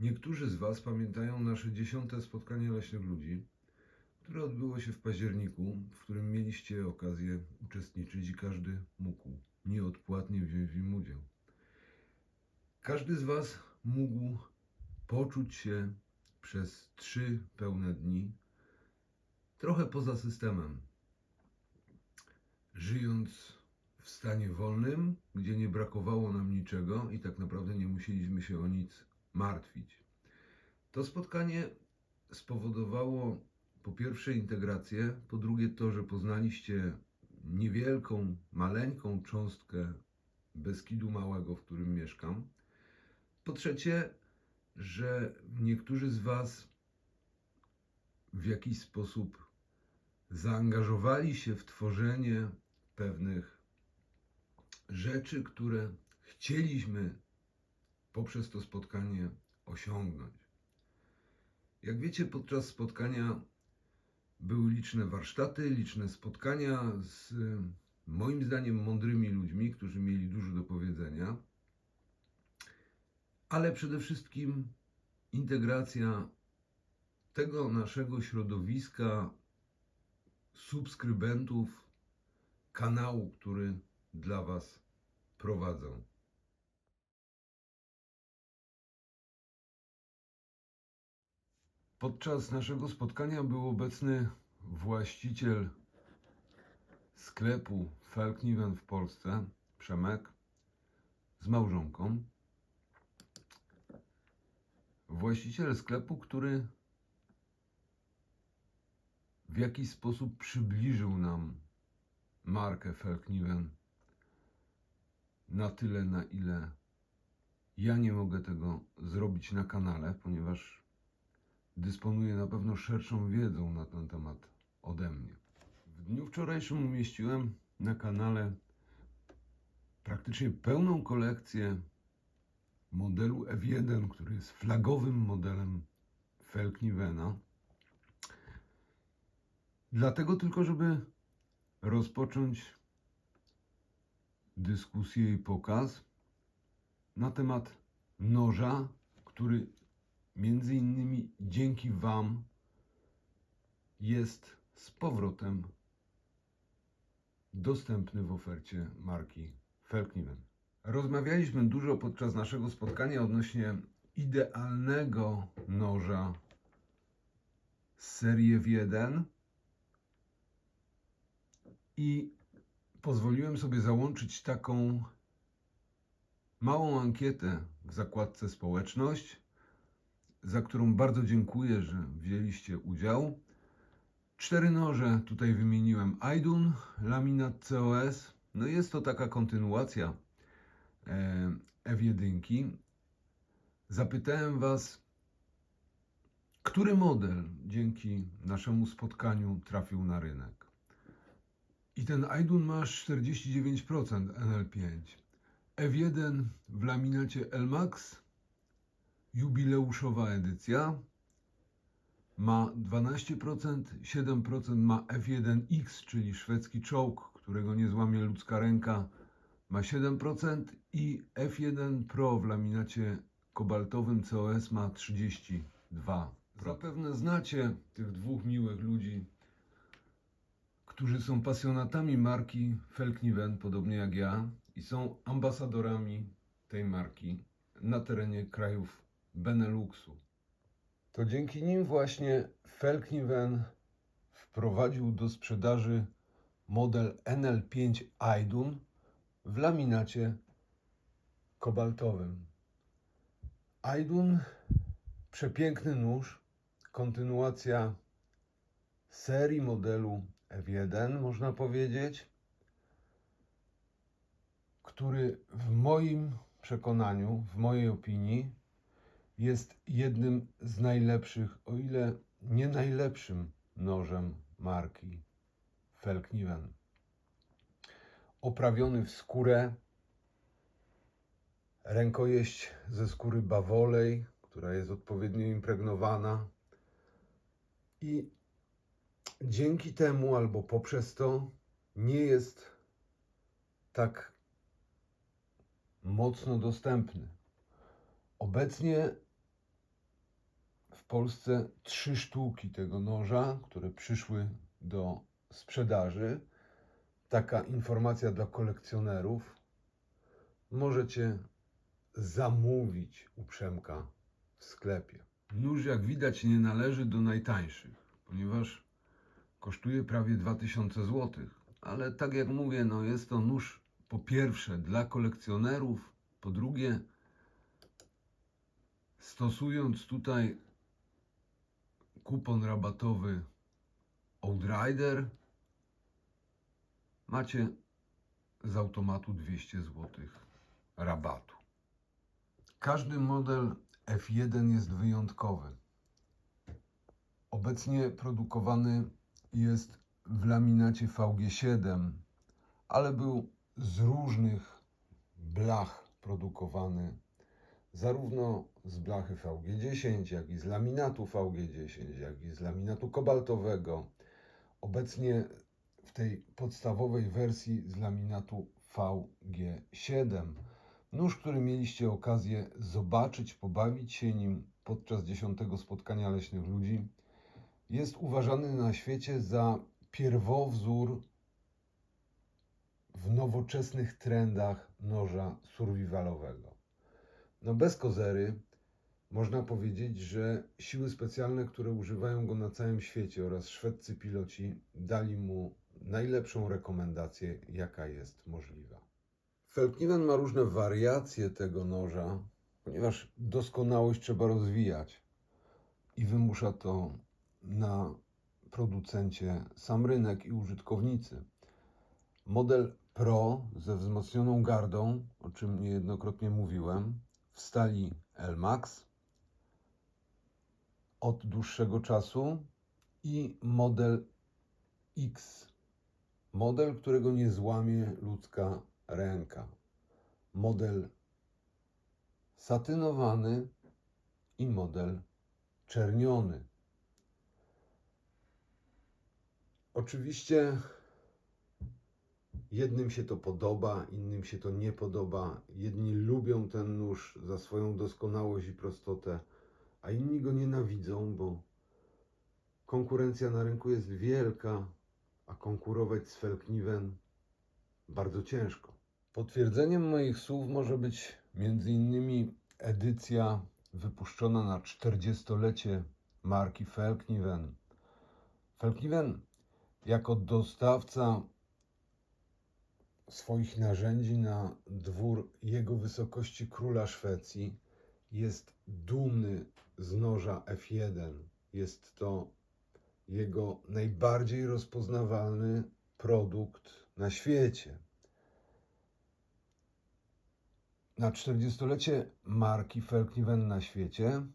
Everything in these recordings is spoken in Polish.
Niektórzy z Was pamiętają nasze dziesiąte spotkanie leśnych ludzi, które odbyło się w październiku, w którym mieliście okazję uczestniczyć i każdy mógł nieodpłatnie wziąć w nim udział. Każdy z Was mógł poczuć się przez trzy pełne dni trochę poza systemem, żyjąc w stanie wolnym, gdzie nie brakowało nam niczego i tak naprawdę nie musieliśmy się o nic martwić. To spotkanie spowodowało po pierwsze integrację, po drugie to, że poznaliście niewielką, maleńką cząstkę Beskidu Małego, w którym mieszkam. Po trzecie, że niektórzy z Was w jakiś sposób zaangażowali się w tworzenie pewnych rzeczy, które chcieliśmy poprzez to spotkanie osiągnąć. Jak wiecie, podczas spotkania były liczne warsztaty, liczne spotkania z moim zdaniem mądrymi ludźmi, którzy mieli dużo do powiedzenia, ale przede wszystkim integracja tego naszego środowiska subskrybentów kanału, który dla Was prowadzą. Podczas naszego spotkania był obecny właściciel sklepu Felkniven w Polsce, Przemek, z małżonką. Właściciel sklepu, który w jakiś sposób przybliżył nam markę Felkniven na tyle, na ile ja nie mogę tego zrobić na kanale, ponieważ dysponuję na pewno szerszą wiedzą na ten temat ode mnie. W dniu wczorajszym umieściłem na kanale praktycznie pełną kolekcję modelu F1, który jest flagowym modelem Felknivena. Dlatego tylko, żeby rozpocząć dyskusję i pokaz na temat noża, który między innymi dzięki Wam jest z powrotem dostępny w ofercie marki Felkniven. Rozmawialiśmy dużo podczas naszego spotkania odnośnie idealnego noża serii F1 i pozwoliłem sobie załączyć taką małą ankietę w zakładce społeczność, za którą bardzo dziękuję, że wzięliście udział. Cztery noże tutaj wymieniłem. Aidun, laminat COS. No jest to taka kontynuacja F1. Zapytałem Was, który model dzięki naszemu spotkaniu trafił na rynek. I ten Aidun ma 49% NL5. F1 w laminacie LMAX, jubileuszowa edycja, ma 12%, 7% ma F1X, czyli szwedzki czołg, którego nie złamie ludzka ręka, ma 7% i F1 Pro w laminacie kobaltowym COS ma 32%. Zapewne znacie tych dwóch miłych ludzi, którzy są pasjonatami marki Felkniven, podobnie jak ja, i są ambasadorami tej marki na terenie krajów Beneluxu. To dzięki nim właśnie Felkniven wprowadził do sprzedaży model NL5 Aidun w laminacie kobaltowym. Aidun, przepiękny nóż, kontynuacja serii modelu F1, można powiedzieć, który w moim przekonaniu, w mojej opinii, jest jednym z najlepszych, o ile nie najlepszym nożem marki Felkniven. Oprawiony w skórę, rękojeść ze skóry bawolej, która jest odpowiednio impregnowana, I dzięki temu albo poprzez to nie jest tak mocno dostępny. Obecnie w Polsce trzy sztuki tego noża, które przyszły do sprzedaży. Taka informacja dla kolekcjonerów. Możecie zamówić u Przemka w sklepie. Nóż, jak widać, nie należy do najtańszych, ponieważ kosztuje prawie 2000 zł. Ale tak jak mówię, no jest to nóż po pierwsze dla kolekcjonerów, po drugie stosując tutaj kupon rabatowy Outrider macie z automatu 200 zł rabatu. Każdy model F1 jest wyjątkowy. Obecnie produkowany jest w laminacie VG7, ale był z różnych blach produkowany, zarówno z blachy VG10, jak i z laminatu VG10, jak i z laminatu kobaltowego. Obecnie w tej podstawowej wersji z laminatu VG7. Nóż, który mieliście okazję zobaczyć, pobawić się nim podczas dziesiątego spotkania leśnych ludzi, jest uważany na świecie za pierwowzór w nowoczesnych trendach noża survivalowego. No bez kozery można powiedzieć, że siły specjalne, które używają go na całym świecie oraz szwedzcy piloci dali mu najlepszą rekomendację, jaka jest możliwa. Felkniven ma różne wariacje tego noża, ponieważ doskonałość trzeba rozwijać i wymusza to na producencie sam rynek i użytkownicy. Model Pro ze wzmocnioną gardą, o czym niejednokrotnie mówiłem, w stali Elmax od dłuższego czasu i model X, model, którego nie złamie ludzka ręka, model satynowany i model czerniony. Oczywiście jednym się to podoba, innym się to nie podoba. Jedni lubią ten nóż za swoją doskonałość i prostotę, a inni go nienawidzą, bo konkurencja na rynku jest wielka, a konkurować z Felkniven bardzo ciężko. Potwierdzeniem moich słów może być innymi edycja wypuszczona na 40-lecie marki Felkniven. Felkniven jako dostawca swoich narzędzi na dwór jego wysokości króla Szwecji jest dumny z noża F1. Jest to jego najbardziej rozpoznawalny produkt na świecie. Na 40-lecie marki Felkniven na świecie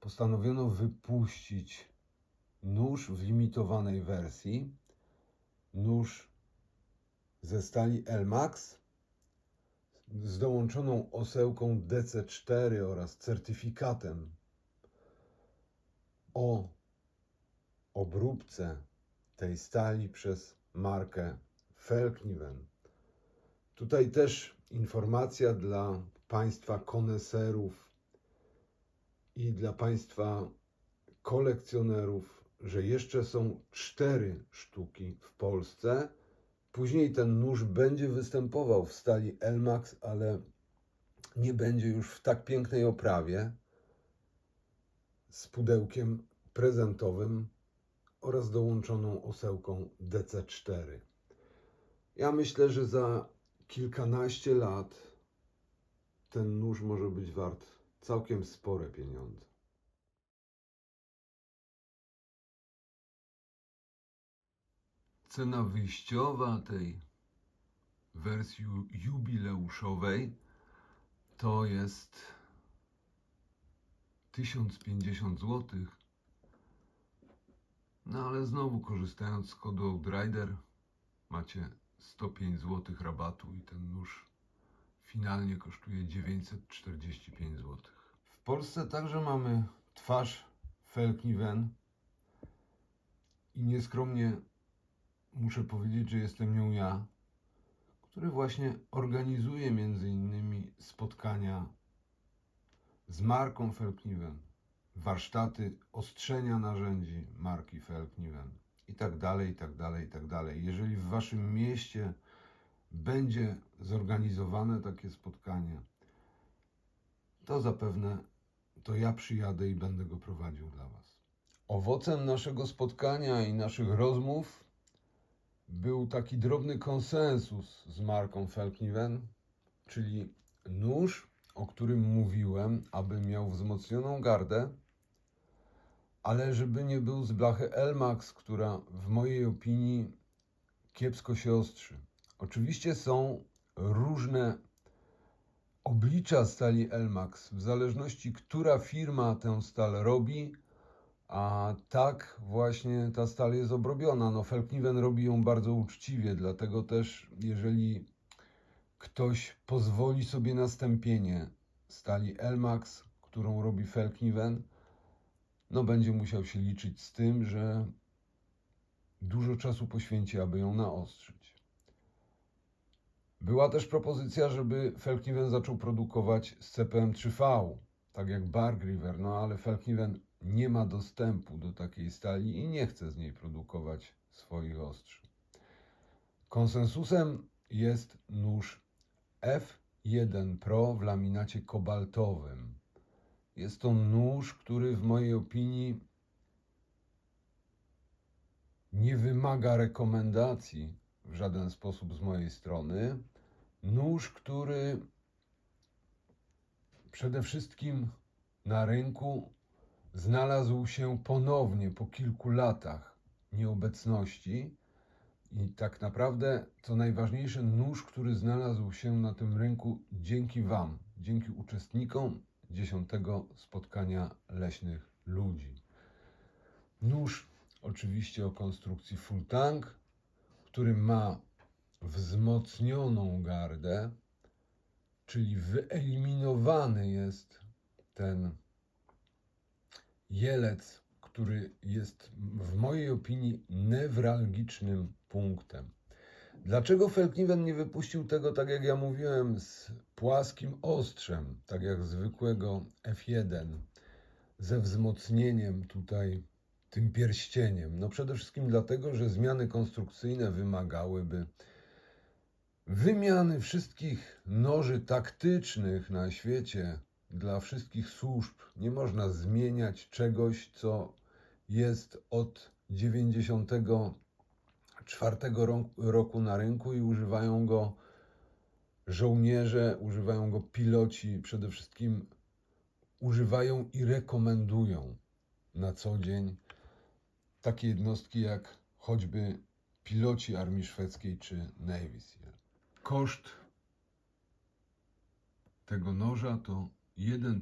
postanowiono wypuścić nóż w limitowanej wersji, nóż ze stali Elmax z dołączoną osełką DC4 oraz certyfikatem o obróbce tej stali przez markę Felkniven. Tutaj też informacja dla Państwa koneserów i dla Państwa kolekcjonerów, że jeszcze są cztery sztuki w Polsce. Później ten nóż będzie występował w stali Elmax, ale nie będzie już w tak pięknej oprawie z pudełkiem prezentowym oraz dołączoną osełką DC4. Ja myślę, że za kilkanaście lat ten nóż może być wart całkiem spore pieniądze. Cena wyjściowa tej wersji jubileuszowej to jest 1050 zł. No ale znowu korzystając z kodu Outrider macie 105 zł rabatu i ten nóż finalnie kosztuje 945 zł. W Polsce także mamy twarz Felkniven, i nieskromnie muszę powiedzieć, że jestem nią ja, który właśnie organizuje między innymi spotkania z marką Felkniven, warsztaty ostrzenia narzędzi marki Felkniven i tak dalej, i tak dalej, i tak dalej. Jeżeli w waszym mieście będzie zorganizowane takie spotkanie, to zapewne to ja przyjadę i będę go prowadził dla Was. Owocem naszego spotkania i naszych rozmów był taki drobny konsensus z marką Felkniven, czyli nóż, o którym mówiłem, aby miał wzmocnioną gardę, ale żeby nie był z blachy Elmax, która w mojej opinii kiepsko się ostrzy. Oczywiście są różne oblicza stali Elmax, w zależności która firma tę stal robi, a tak właśnie ta stal jest obrobiona. No Felkniven robi ją bardzo uczciwie, dlatego też jeżeli ktoś pozwoli sobie na stępienie stali Elmax, którą robi Felkniven, no będzie musiał się liczyć z tym, że dużo czasu poświęci, aby ją naostrzyć. Była też propozycja, żeby Felkniven zaczął produkować z CPM3V, tak jak Bark River, no ale Felkniven nie ma dostępu do takiej stali i nie chce z niej produkować swoich ostrzy. Konsensusem jest nóż F1 Pro w laminacie kobaltowym. Jest to nóż, który w mojej opinii nie wymaga rekomendacji w żaden sposób z mojej strony. Nóż, który przede wszystkim na rynku znalazł się ponownie po kilku latach nieobecności. I tak naprawdę, co najważniejsze, nóż, który znalazł się na tym rynku dzięki Wam, dzięki uczestnikom dziesiątego spotkania leśnych ludzi. Nóż oczywiście o konstrukcji full tank, który ma wzmocnioną gardę, czyli wyeliminowany jest ten jelec, który jest w mojej opinii newralgicznym punktem. Dlaczego Felkniven nie wypuścił tego, tak jak ja mówiłem, z płaskim ostrzem, tak jak zwykłego F1, ze wzmocnieniem tutaj tym pierścieniem? No przede wszystkim dlatego, że zmiany konstrukcyjne wymagałyby wymiany wszystkich noży taktycznych na świecie dla wszystkich służb. Nie można zmieniać czegoś, co jest od 94 roku na rynku i używają go żołnierze, używają go piloci, przede wszystkim używają i rekomendują na co dzień takie jednostki jak choćby piloci Armii Szwedzkiej czy Navy SEAL. Koszt tego noża to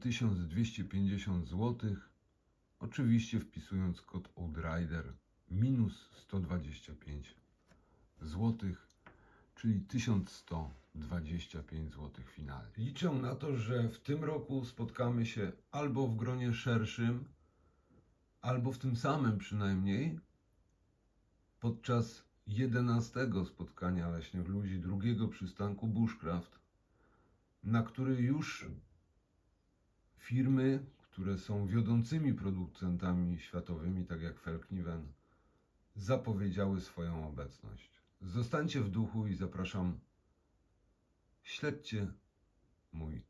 1250 zł, oczywiście wpisując kod OUTRIDER minus 125 zł, czyli 1125 zł finalnie. Liczę na to, że w tym roku spotkamy się albo w gronie szerszym, albo w tym samym przynajmniej podczas 11 spotkania leśnych ludzi, drugiego przystanku Bushcraft, na który już firmy, które są wiodącymi producentami światowymi, tak jak Felkniven, zapowiedziały swoją obecność. Zostańcie w duchu i zapraszam, śledźcie mój.